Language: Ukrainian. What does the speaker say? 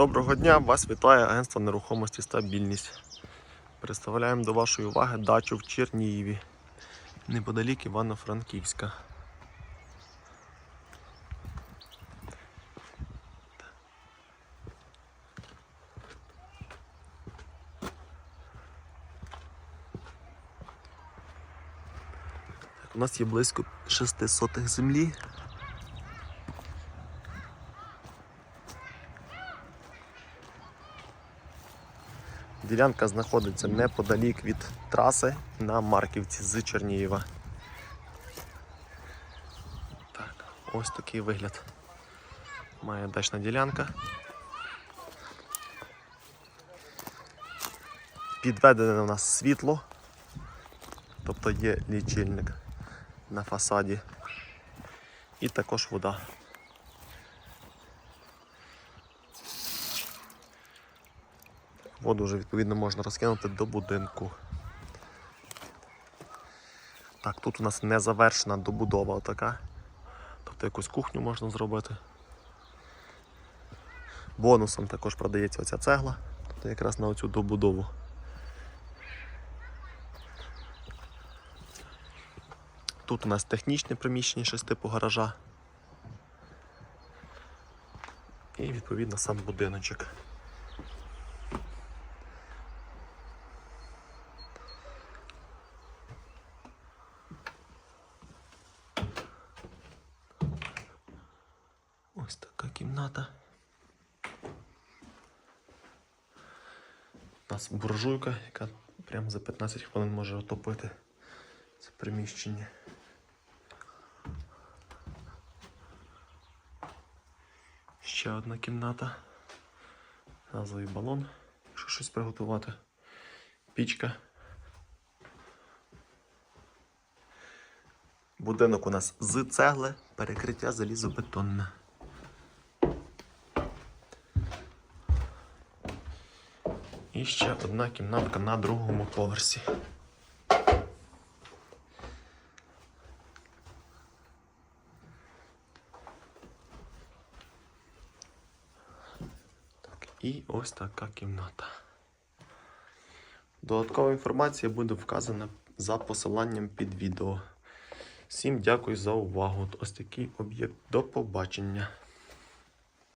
Доброго дня! Вас вітає агентство нерухомості стабільність. Представляємо до вашої уваги дачу в Черніїві, неподалік Івано-Франківська. У нас є близько 6 сотих землі. Ділянка знаходиться неподалік від траси на Марківці з Чернієва. Так, ось такий вигляд. Має дачна ділянка. Підведене у нас світло, тобто є лічильник на фасаді. І також вода. Воду вже відповідно можна розкинути до будинку. Так, тут у нас не завершена добудова така. Тобто якусь кухню можна зробити. Бонусом також продається оця цегла, тобто якраз на оцю добудову. Тут у нас технічне приміщення щось типу гаража. І відповідно сам будиночок. Ось така кімната. У нас буржуйка, яка прямо за 15 хвилин може отопити це приміщення. Ще одна кімната. Газовий балон, якщо щось приготувати. Пічка. Будинок у нас з цегли, перекриття залізобетонне. І ще одна кімнатка на другому поверсі. Так, і ось така кімната. Додаткова інформація буде вказана за посиланням під відео. Всім дякую за увагу. Ось такий об'єкт. До побачення.